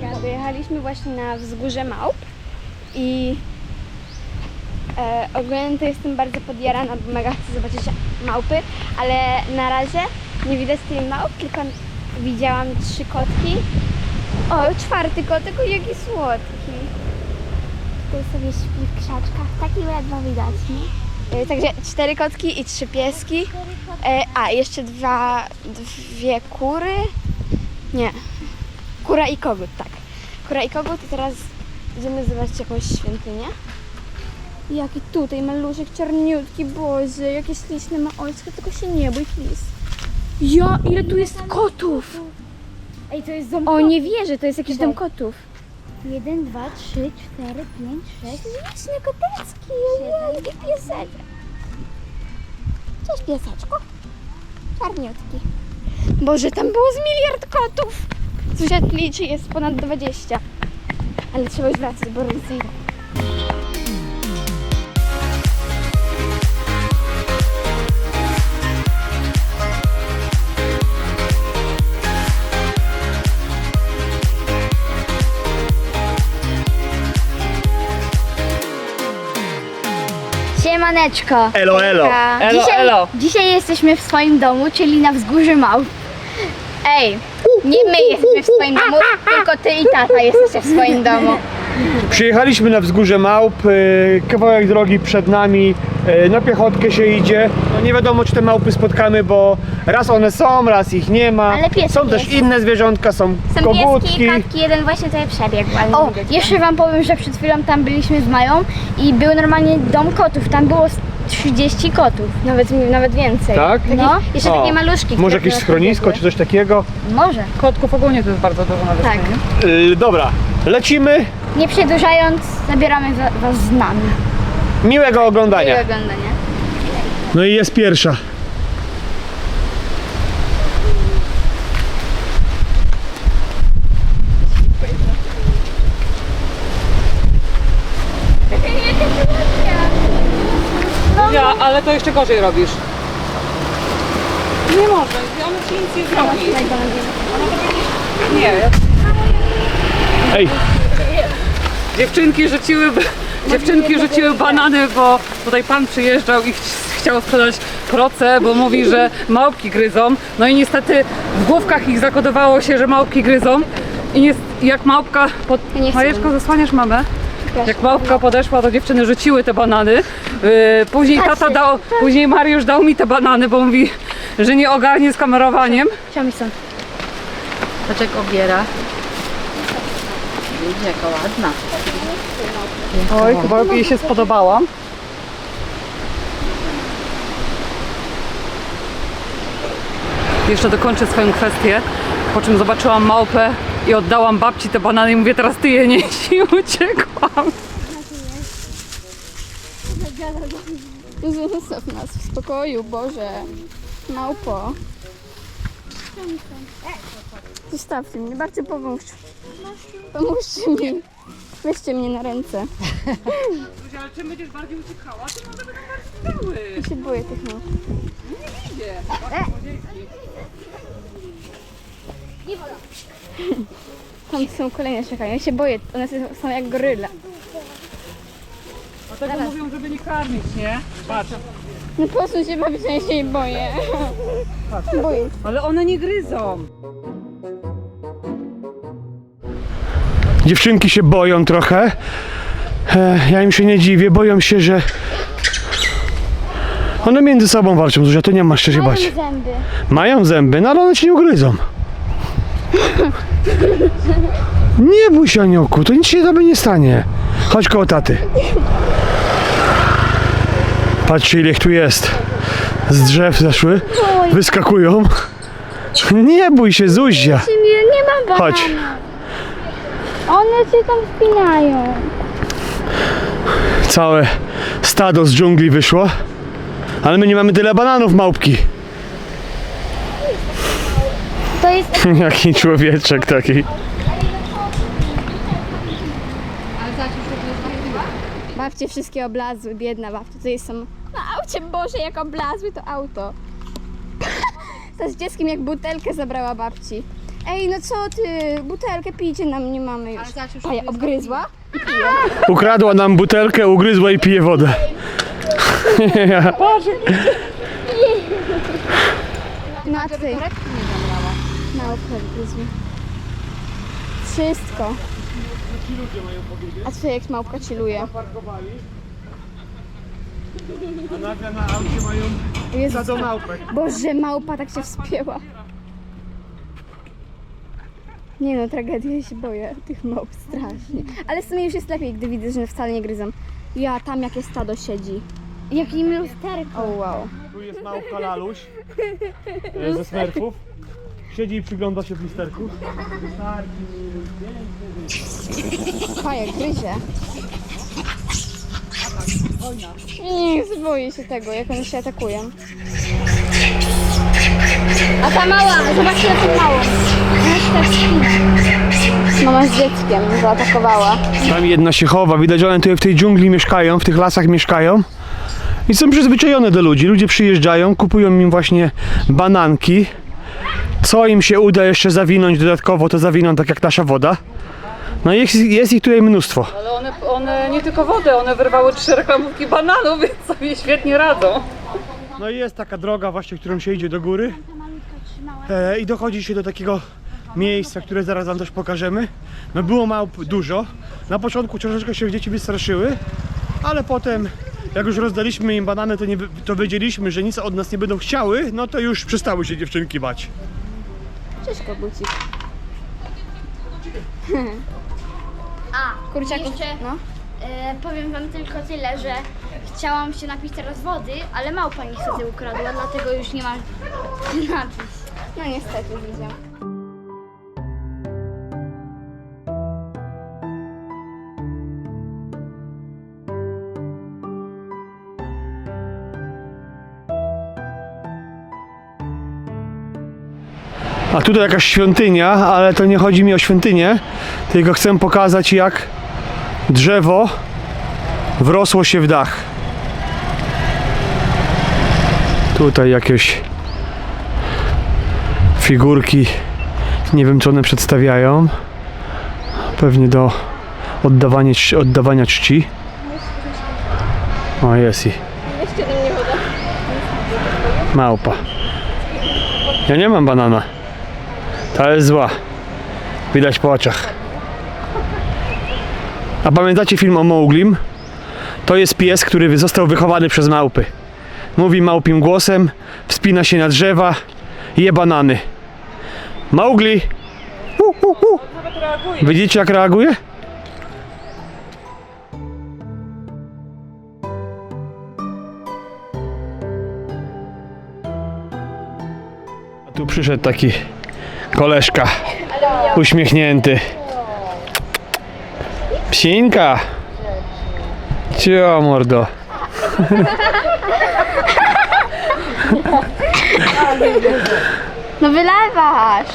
Dojechaliśmy właśnie na wzgórze Małp i e, ogólnie to jestem bardzo podjarana, bo mega chcę zobaczyć małpy, ale na razie nie widać tej małp, tylko widziałam trzy kotki. O, czwarty kotek, o jaki słodki. Tutaj sobie śpi w krzaczkach, taki ledwo widać, nie? E, Także cztery kotki i trzy pieski. E, a, jeszcze dwa, dwie kury. Nie, Kura i kogut, tak. Kura i kogut i teraz idziemy zobaczyć jakąś świątynię. Jaki tutaj maluszek czarniutki, Boże, jakie śliczne ma oczka, tylko się nie bój, please. Ja, ile tu jest kotów! Ej, to jest dom O, nie wierzę, to jest jakiś dom kotów. 1, 2, 3, 4, 5, 6. Śliczne kotecki, ojej, i piesek. Cześć pieseczku. Czarniutki. Boże, tam było z miliard kotów. Sąsiad liczy, jest ponad 20. Ale trzeba już wracać, bo rodzice idą. Siemaneczko. Elo, elo. Elo, dzisiaj, elo. dzisiaj jesteśmy w swoim domu, czyli na wzgórzu Małp. Ej, nie my jesteśmy w swoim domu, tylko ty i tata jesteście w swoim domu. Przyjechaliśmy na wzgórze Małp, y, kawałek drogi przed nami, y, na piechotkę się idzie. No nie wiadomo, czy te małpy spotkamy, bo raz one są, raz ich nie ma. Ale są też jest. inne zwierzątka, są, Są kogutki. pieski i katki, jeden właśnie tutaj przebiegł. ale O, nie widać. jeszcze wam powiem, że przed chwilą tam byliśmy z Mają i był normalnie dom kotów, tam było 30 kotów. Nawet, nawet więcej. Tak? Takich, No. Jeszcze O, takie maluszki. Może które jakieś schronisko, czy coś takiego. Może. Kotków ogólnie to jest bardzo dużo na Tak. wyspie, nie? Y, dobra, lecimy. Nie przedłużając, zabieramy wa- was z nami. Miłego Miłego oglądania. oglądania. No i jest pierwsza. Ja, ale to jeszcze gorzej robisz. Nie może, on ci nic nie zrobi. Nie. Ej, Dziewczynki rzuciły, dziewczynki rzuciły banany, bo tutaj pan przyjeżdżał i ch- chciał sprzedać proce, bo mówi, że małpki gryzą. No i niestety w główkach ich zakodowało się, że małpki gryzą. I jest, jak małpka pod... Ja zasłaniasz mamę? Jak małpka podeszła, to dziewczyny rzuciły te banany. Yy, później tata dał, później Mariusz dał mi te banany, bo mówi, że nie ogarnie z kamerowaniem. Chciałam stąd. Patrz jak obiera. Widzisz, jaka ładna. Oj, chyba jej się spodobała. Jeszcze dokończę swoją kwestię, po czym zobaczyłam małpę i oddałam babci te banany i mówię, teraz ty je nieś i uciekłam. Zostaw nas w spokoju, Boże. Małpo. Zostawcie mnie, bardzo pomóż. Pomóżcie mi. Weźcie mnie na ręce. Ale czym będziesz bardziej uciekała, tym one będą bardziej Ja się boję tych małp. Tam są kolejne czekają. Ja się boję. One są jak goryla. Dlatego mówią, żeby nie karmić, nie? Patrz. No posuń się, bawić, ja się jej boję. Boję. Ale one nie gryzą. dziewczynki się boją trochę. E, Ja im się nie dziwię, boją się, że one między sobą walczą, Zuzia, to nie masz się bać. zęby. Mają zęby, no ale one ci nie ugryzą. Nie bój się, Aniołku, to nic się tobie nie stanie. Chodź koło taty. Patrzcie, ile ich tu jest. Z drzew zeszły, wyskakują. Nie bój się, Zuzia. Nie, nie ma banana. Chodź. One się tam wspinają. Całe stado z dżungli wyszło. Ale my nie mamy tyle bananów, małpki. To jest Jaki człowieczek taki. Babcie wszystkie oblazły, biedna babcia. Tutaj są na aucie, Boże, jak oblazły to auto. To z dzieckiem jak butelkę zabrała babci. Ej, no co ty? Butelkę pijcie nam nie mamy już. A ja obgryzła? Ukradła nam butelkę, ugryzła i pije wodę. No a ty? Obgryzła. Wszystko. A co jak małpka chilluje? A nagle na aucie mają Jezus, do małpek. Boże, małpa tak się wspięła. Nie no, tragedia, ja się boję tych małp strasznie. Ale w sumie już jest lepiej, gdy widzę, że wcale nie gryzą. Ja, tam jakie stado siedzi. Jakim lusterką. O wow. Tu jest małpka Laluś e, ze Smurfów. Siedzi i przygląda się w lusterku. Pajek gryzie. Nie, boję się tego, jak one się atakują. A ta mała, zobaczcie na tą małą. Mama z dzieckiem zaatakowała. Tam jedna się chowa, widać, że one tutaj w tej dżungli mieszkają, w tych lasach mieszkają. I są przyzwyczajone do ludzi. Ludzie przyjeżdżają, kupują im właśnie bananki. Co im się uda jeszcze zawinąć dodatkowo, to zawiną tak jak nasza woda. No i jest, jest ich tutaj mnóstwo. Ale one, one nie tylko wodę, one wyrwały trzy reklamówki bananów, więc sobie świetnie radzą. No i jest taka droga właśnie, którą się idzie do góry. E, I dochodzi się do takiego miejsca, które zaraz wam też pokażemy. No było małp dużo. Na początku troszeczkę się dzieci wystraszyły, ale potem jak już rozdaliśmy im banany, to, nie, to wiedzieliśmy, że nic od nas nie będą chciały, no to już przestały się dziewczynki bać. Cześć kogucik. A, Kurczaków, jeszcze no. e, powiem wam tylko tyle, że chciałam się napić teraz wody, ale małpa niestety ukradła, dlatego już nie mam napić. No niestety widzę. A tutaj jakaś świątynia, ale to nie chodzi mi o świątynię, tylko chcę pokazać jak drzewo wrosło się w dach. Tutaj jakieś figurki, nie wiem co one przedstawiają. Pewnie do oddawania, czci- oddawania czci. O, jest i. Małpa. Ja nie mam banana. Ta jest zła. Widać po oczach. A pamiętacie film o Mowglim? To jest pies, który został wychowany przez małpy. Mówi małpim głosem, wspina się na drzewa, je banany. Mowgli! U, u, u. Widzicie jak reaguje? A tu przyszedł taki koleżka uśmiechnięty. Psinka! Cio mordo. No wylewasz!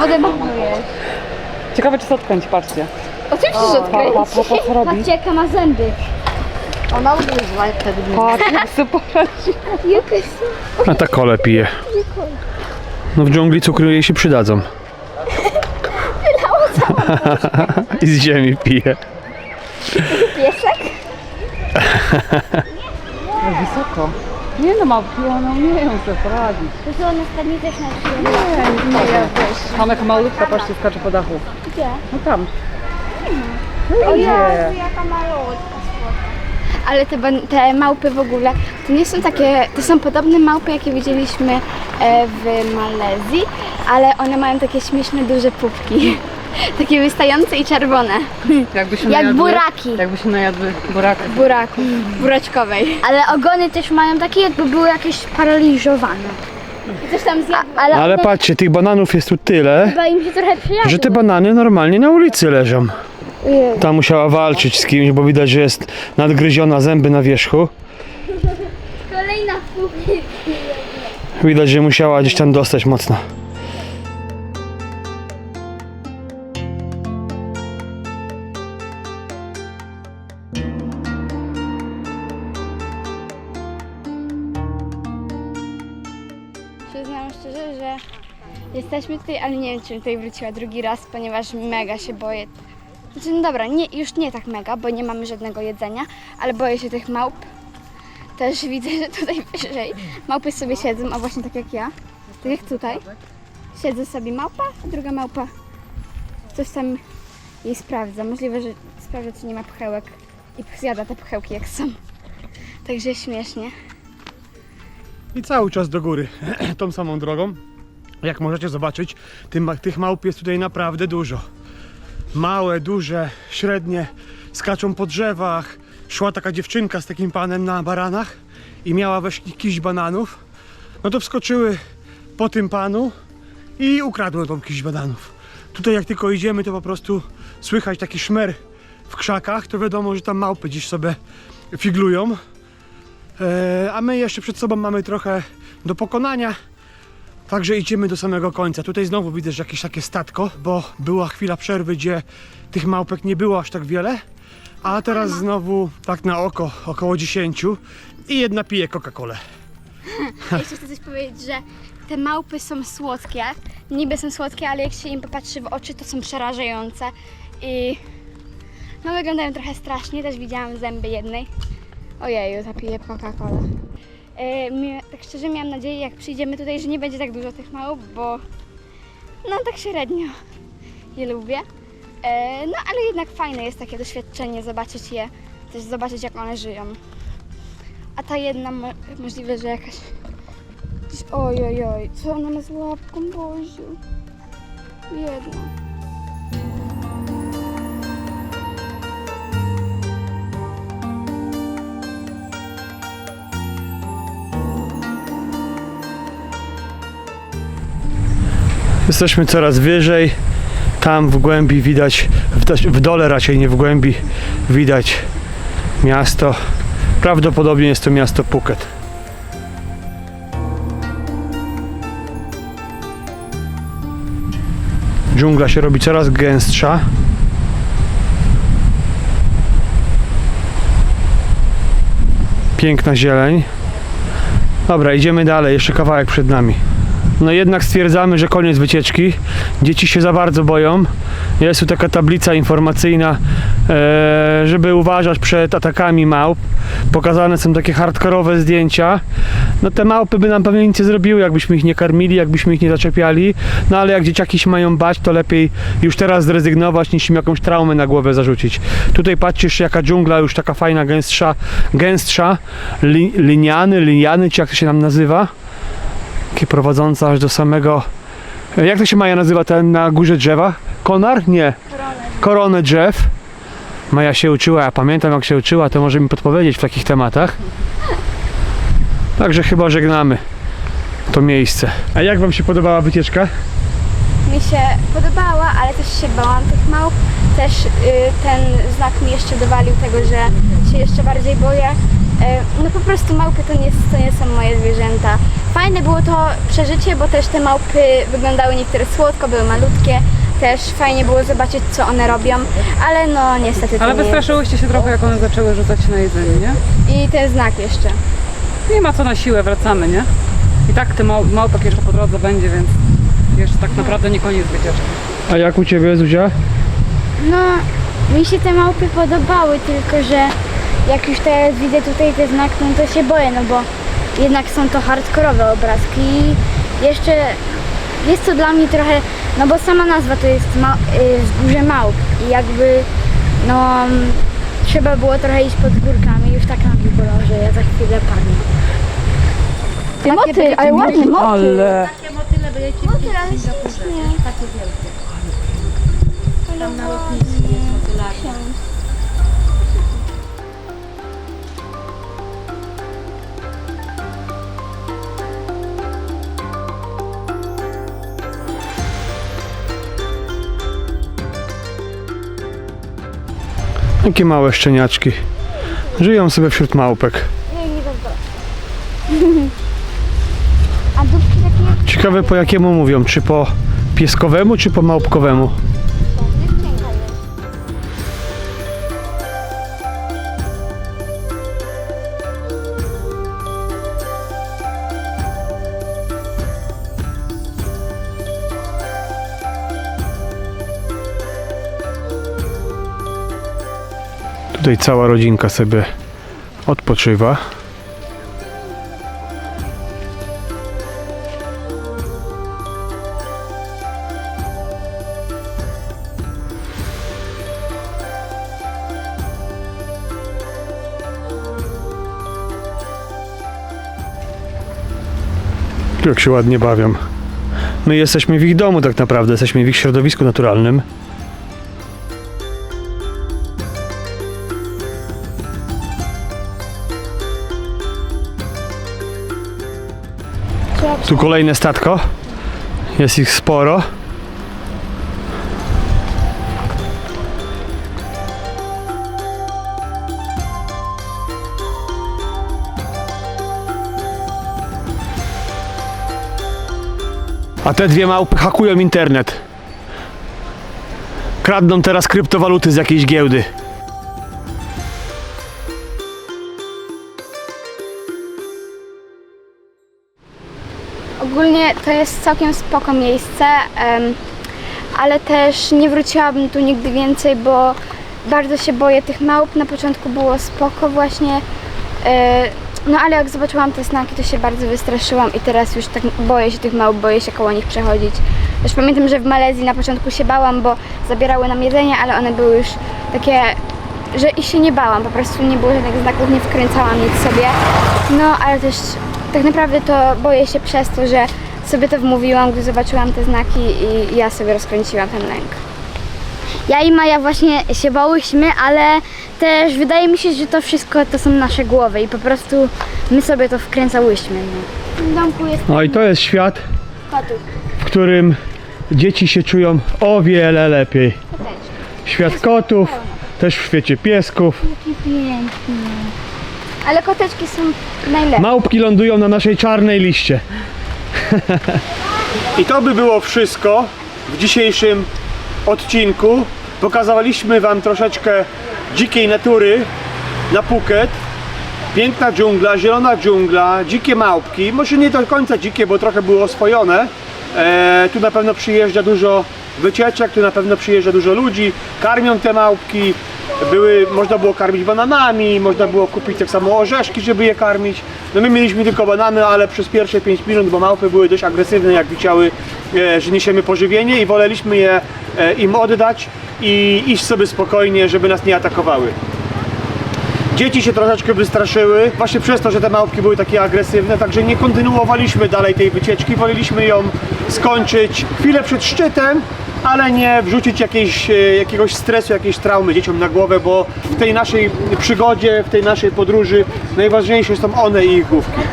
Wodę marnujesz. Ciekawe czy to odkręci, patrzcie. Oczywiście, że Pa, pa, pa, co robi? Patrzcie jaka ma zęby. Ona ugryzła wtedy mnie. Patrz, jak sobie poradzi. A ta kole pije. No w dżungli cukry jej się przydadzą. I z ziemi pije. Piesek? Wysoko. Nie no, małpki, one umieją sobie poradzić. To co one spadnie też na drzwi. Tam jak malutka, patrzcie, skacze po dachu. Gdzie? No tam. O Idzie. Jezu, jaka malutka. Ale te, te małpy w ogóle, to nie są takie, to są podobne małpy, jakie widzieliśmy e, w Malezji, ale one mają takie śmieszne, duże pupki. Takie wystające i czerwone. Jakby się Jak najadły, buraki. Jakby się najadły buraków. Buraku, buraczkowej. Ale ogony też mają takie jakby były jakieś paraliżowane. I coś tam zjadły. Ale, Ale one patrzcie, tych bananów jest tu tyle, chyba im się trochę przyjadły. że te banany normalnie na ulicy leżą. Ta musiała walczyć z kimś, bo widać, że jest nadgryziona zęby na wierzchu. Kolejna. Widać, że musiała gdzieś tam dostać mocno. Przyznam szczerze, że Jesteśmy tutaj, ale nie wiem, czy tutaj wróciła drugi raz, ponieważ mega się boję. Znaczy, no dobra, nie, już nie tak mega, bo nie mamy żadnego jedzenia, ale boję się tych małp. Też widzę, że tutaj wyżej małpy sobie siedzą, a właśnie tak jak ja, tak jak tutaj. Siedzę sobie małpa, a druga małpa coś tam jej sprawdza. Możliwe, że sprawdza, czy nie ma pchełek i zjada te pchełki jak są. Także śmiesznie. I cały czas do góry, tą samą drogą. Jak możecie zobaczyć, tych małp jest tutaj naprawdę dużo. Małe, duże, średnie, skaczą po drzewach. Szła taka dziewczynka z takim panem na baranach i miała weź kiść bananów. No to wskoczyły po tym panu i ukradły tą kiść bananów. Tutaj jak tylko idziemy, to po prostu słychać taki szmer w krzakach, to wiadomo, że tam małpy gdzieś sobie figlują. E, a my jeszcze przed sobą mamy trochę do pokonania. Także idziemy do samego końca. Tutaj znowu widzę, że jakieś takie statko, bo była chwila przerwy, gdzie tych małpek nie było aż tak wiele. A teraz znowu tak na oko, około 10 i jedna pije Coca-Colę. Jeszcze chcę coś powiedzieć, że te małpy są słodkie. Niby są słodkie, ale jak się im popatrzy w oczy, to są przerażające. I no wyglądają trochę strasznie. Też widziałam zęby jednej. Ojeju, zapiję Coca-Colę. E, tak szczerze miałam nadzieję, jak przyjdziemy tutaj, że nie będzie tak dużo tych małp, bo no tak średnio je lubię. E, no ale jednak fajne jest takie doświadczenie, zobaczyć je, też zobaczyć jak one żyją. A ta jedna mo- możliwe, że jakaś oj, oj, oj, co ona ma z łapką, Boziu. Jedna. Jesteśmy coraz wyżej. Tam w głębi widać, w, dole raczej nie w głębi, widać miasto. Prawdopodobnie jest to miasto Phuket. Dżungla się robi coraz gęstsza. Piękna zieleń. Dobra, idziemy dalej, jeszcze kawałek przed nami. No jednak stwierdzamy, że koniec wycieczki. Dzieci się za bardzo boją. Jest tu taka tablica informacyjna, e, żeby uważać przed atakami małp. Pokazane są takie hardkorowe zdjęcia. No te małpy by nam pewnie nic nie zrobiły, jakbyśmy ich nie karmili, jakbyśmy ich nie zaczepiali. No ale jak dzieciaki się mają bać, to lepiej już teraz zrezygnować, niż im jakąś traumę na głowę zarzucić. Tutaj patrzysz, jaka dżungla już taka fajna, gęstsza, gęstsza li, liniany, liniany, czy jak to się nam nazywa takie prowadzące aż do samego. Jak to się Maja nazywa ten na górze drzewa? Konar? Nie. Koronę drzew. Maja się uczyła, ja pamiętam jak się uczyła, to może mi podpowiedzieć w takich tematach. Także chyba żegnamy to miejsce. A jak Wam się podobała wycieczka? Mi się podobała, ale też się bałam tych małp. Też y, ten znak mi jeszcze dowalił tego, że się jeszcze bardziej boję. Y, no po prostu małpy to nie, to nie są moje zwierzęta. Fajne było to przeżycie, bo też te małpy wyglądały niektóre słodko, były malutkie. Też fajnie było zobaczyć, co one robią, ale no niestety to Ale nie wystraszyłyście się trochę, jak one zaczęły rzucać na jedzenie, nie? I ten znak jeszcze. Nie ma co na siłę, wracamy, nie? I tak te mał, małpek jeszcze po drodze będzie, więc jeszcze tak naprawdę nie koniec wycieczki. A jak u Ciebie, Zuzia? No, mi się te małpy podobały, tylko że jak już teraz widzę tutaj te znaki, no to się boję, no bo jednak są to hardkorowe obrazki i jeszcze jest to dla mnie trochę, no bo sama nazwa to jest ma, y, wzgórze małp i jakby no trzeba było trochę iść pod górkami, już tak nogi bolą, że ja za chwilę padnę. Ty motyl, ale ładny motyl. Ale... Motyl, ale ślicznie. Ale ładnie. Jakie małe szczeniaczki. Żyją sobie wśród małpek. Ciekawe po jakiemu mówią, czy po pieskowemu, czy po małpkowemu. Tutaj cała rodzinka sobie odpoczywa. Jak się ładnie bawią. My jesteśmy w ich domu tak naprawdę, jesteśmy w ich środowisku naturalnym. Tu kolejne statko. Jest ich sporo. A te dwie małpy hakują internet. Kradną teraz kryptowaluty z jakiejś giełdy. Ogólnie to jest całkiem spoko miejsce, ale też nie wróciłabym tu nigdy więcej, bo bardzo się boję tych małp. Na początku było spoko właśnie, e, no ale jak zobaczyłam te znaki, to się bardzo wystraszyłam i teraz już tak boję się tych małp, boję się koło nich przechodzić. Też pamiętam, że w Malezji na początku się bałam, bo zabierały nam jedzenie, ale one były już takie, że i się nie bałam, po prostu nie było żadnych znaków, nie wkręcałam nic sobie. No ale też tak naprawdę to boję się przez to, że sobie to wmówiłam, gdy zobaczyłam te znaki i ja sobie rozkręciłam ten lęk. Ja i Maja właśnie się bałyśmy, ale też wydaje mi się, że to wszystko to są nasze głowy i po prostu my sobie to wkręcałyśmy. No. W tym domku jest No i to jest świat, kotów. w którym dzieci się czują o wiele lepiej. Świat kotów, też w świecie piesków. Ale koteczki są najlepsze. Małpki lądują na naszej czarnej liście. I to by było wszystko w dzisiejszym odcinku. Pokazaliśmy Wam troszeczkę dzikiej natury na Phuket. Piękna dżungla, zielona dżungla, dzikie małpki. Może nie do końca dzikie, bo trochę było oswojone. E, tu na pewno przyjeżdża dużo wycieczek, tu na pewno przyjeżdża dużo ludzi. Karmią te małpki. Były, można było karmić bananami, można było kupić tak samo orzeszki, żeby je karmić. No my mieliśmy tylko banany, ale przez pierwsze 5 minut, bo małpy były dość agresywne, jak widziały, e, że niesiemy pożywienie i woleliśmy je e, im oddać i iść sobie spokojnie, żeby nas nie atakowały. Dzieci się troszeczkę wystraszyły, właśnie przez to, że te małpki były takie agresywne, także nie kontynuowaliśmy dalej tej wycieczki, woleliśmy ją skończyć chwilę przed szczytem, ale nie wrzucić jakiejś, e, jakiegoś stresu, jakiejś traumy dzieciom na głowę, bo w tej naszej przygodzie, w tej naszej podróży najważniejsze są one i ich główki.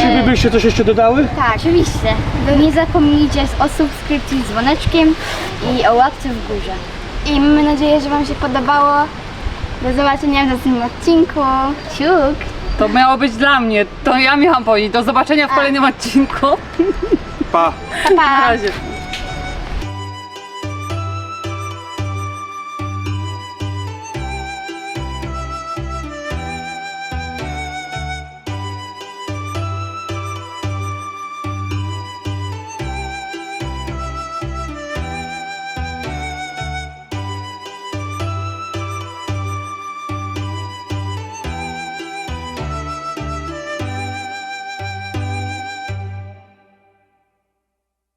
Czy wy byście coś jeszcze dodały? Tak, oczywiście. Nie zapomnijcie o subskrypcji z dzwoneczkiem i o łapce w górze. I mamy nadzieję, że Wam się podobało. Do zobaczenia w następnym odcinku. Ciuk! To miało być dla mnie. To ja miałam powiedzieć. Do zobaczenia w kolejnym odcinku. Pa! Pa, pa. Na razie.